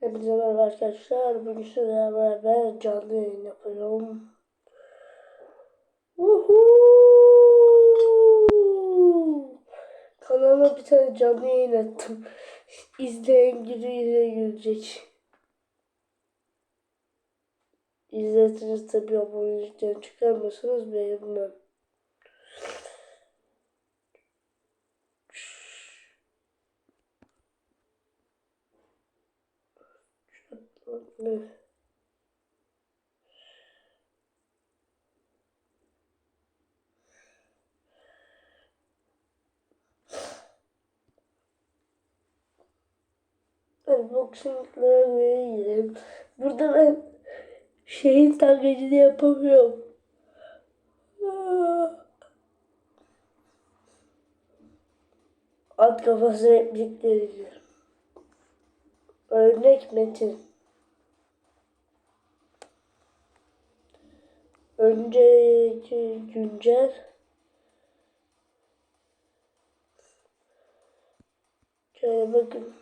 Hepinize merhaba arkadaşlar. Bugün sizlerle beraber canlı yayın yapıyorum. Uhu! Kanalıma bir tane canlı yayın attım. İzleyen giriyle gülecek. İzlerseniz tabi abonelikten çıkarmıyorsanız beğenmem. Ne? Unboxing'lara vereyim. Burada ben şeyin taklidini yapamıyorum. At kafası replikleri. Örnek metin. Önceki güncel Şöyle bakın.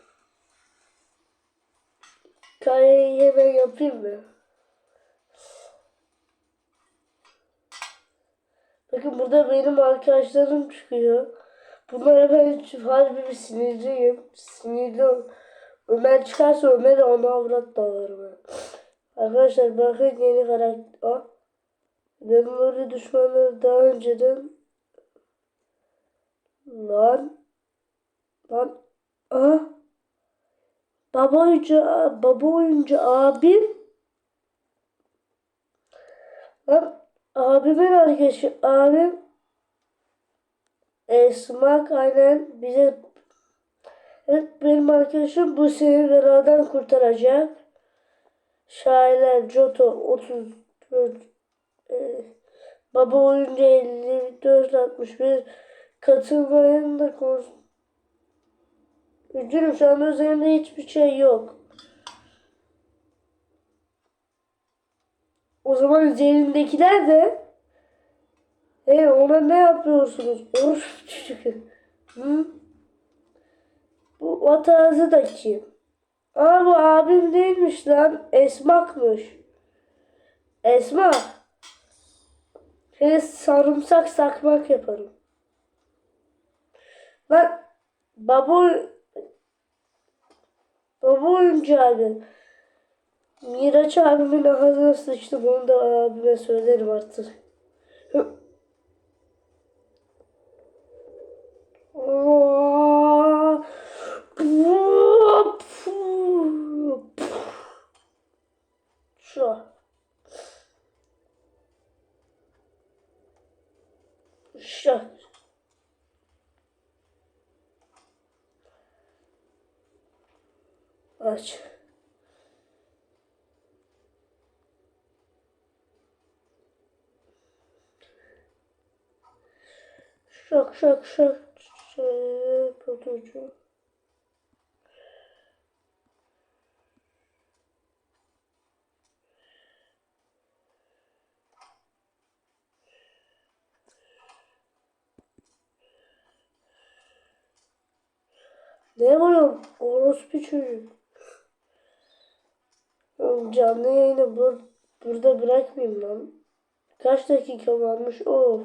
Kareyi hemen yapayım mı? Bakın burada benim arkadaşlarım çıkıyor. Bunlara ben harbi bir sinirliyim. Sinirli Ömer çıkarsa Ömer'e ona avrat dalarım ben. Arkadaşlar bakın yeni karakter. Böyle düşmanları daha önceden lan lan ah baba oyuncu baba oyuncu abim? Lan abimin arkadaşı abim? Esmak aynen bize evet benim arkadaşım bu seni beladan kurtaracak. Şairler Joto 34 ee, baba oyuncu 54 61 katılmayın da kons Üzgünüm şu an üzerinde hiçbir şey yok. O zaman üzerindekiler de e ona ne yapıyorsunuz? Of çocuk. Hı? Bu ağzı da kim? Aa bu abim değilmiş lan. Esmak'mış. Esma. Şöyle sarımsak sakmak yaparım. Lan baba baba oyuncu abi. Miraç abimin ağzına sıçtım. Onu da abime söylerim artık. Hı. Aa, Şu. Şu. Aç. Şak şak şak. Tutucu. Ne var Orospu çocuk. Canlı yayını bur burada bırakmayayım lan. Kaç dakika varmış? Of.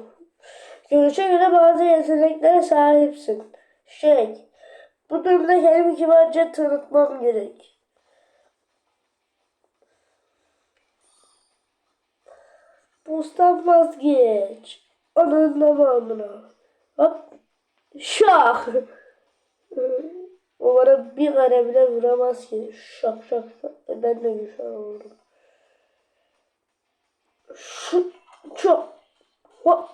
Görüşe göre bazı yeteneklere sahipsin. Şey, bu durumda kendimi kibarca tanıtmam gerek. Bustan vazgeç. Ananın namamına. Hop. Şah. O bana bir kare bile vuramaz ki. Şak şak şak. E ben de güzel oldum. Şu çok. Hop.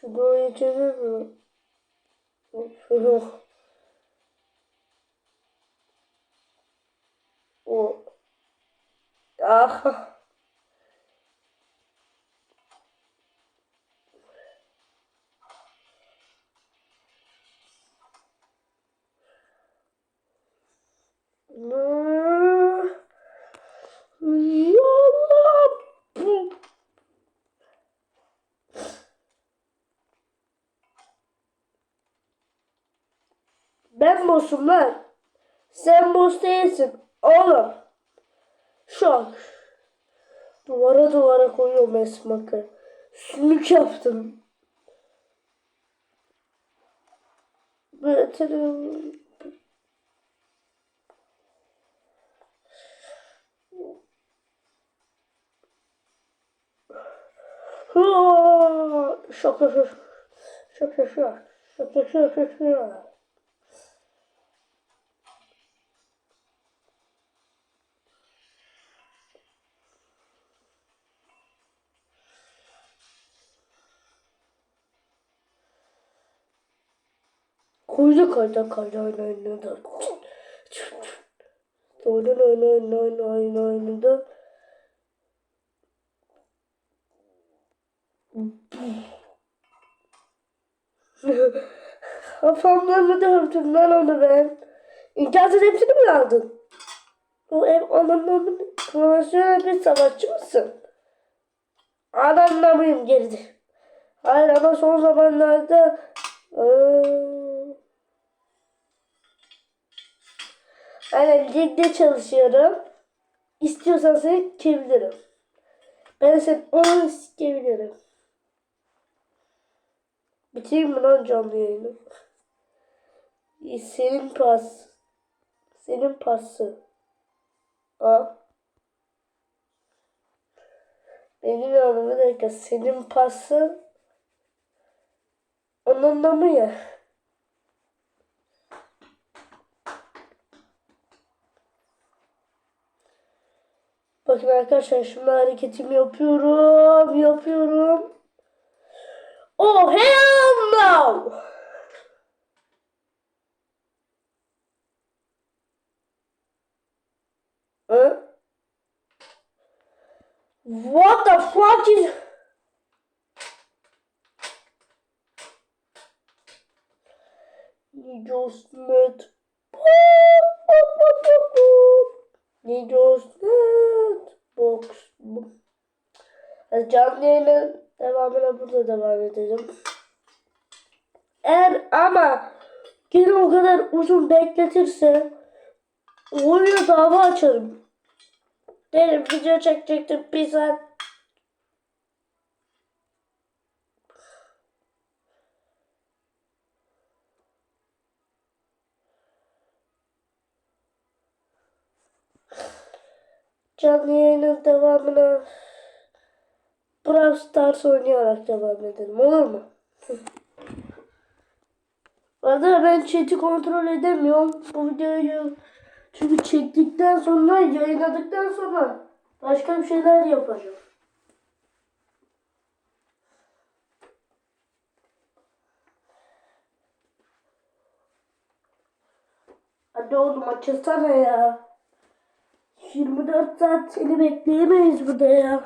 Şu böyle çevir mi? O. Ah. Ben boss'um lan. Sen boss değilsin. Oğlum. Şu an. Duvara duvara koyuyorum esmakı. Sümük yaptım. Şaka şaka şaka Koydu kayda kayda oyna oyna da. Oyna oyna oyna oyna oyna oyna da. Dövdüm lan onu ben. İmkansız hepsini mi aldın? O ev anlamının profesyonel bir savaşçı mısın? Anlamıyım geride. Hayır ama son zamanlarda eee, Aynen ligde çalışıyorum. İstiyorsan seni kebilirim. Ben seni onu sikebilirim. Bitireyim mi lan canlı yayını? İyi, Senin pas. Senin pası. A. Benim bir dakika. Senin pası. Onun da mı ya? Bakın arkadaşlar şimdi hareketimi yapıyorum. Yapıyorum. Oh hell no! Hı? What the fuck is... Just met. Just met. Box. Canlı yayının devamına burada devam edelim. Eğer ama yine o kadar uzun bekletirse oyuna dava açarım. Derim video çekecektim bir saat. Canlı yayının devamına Brawl Stars oynayarak devam edelim olur mu? Arada ben chat'i kontrol edemiyorum. Bu videoyu çünkü çektikten sonra yayınladıktan sonra başka bir şeyler yapacağım. Hadi oğlum açılsana ya. 24 saat seni bekleyemeyiz burada ya.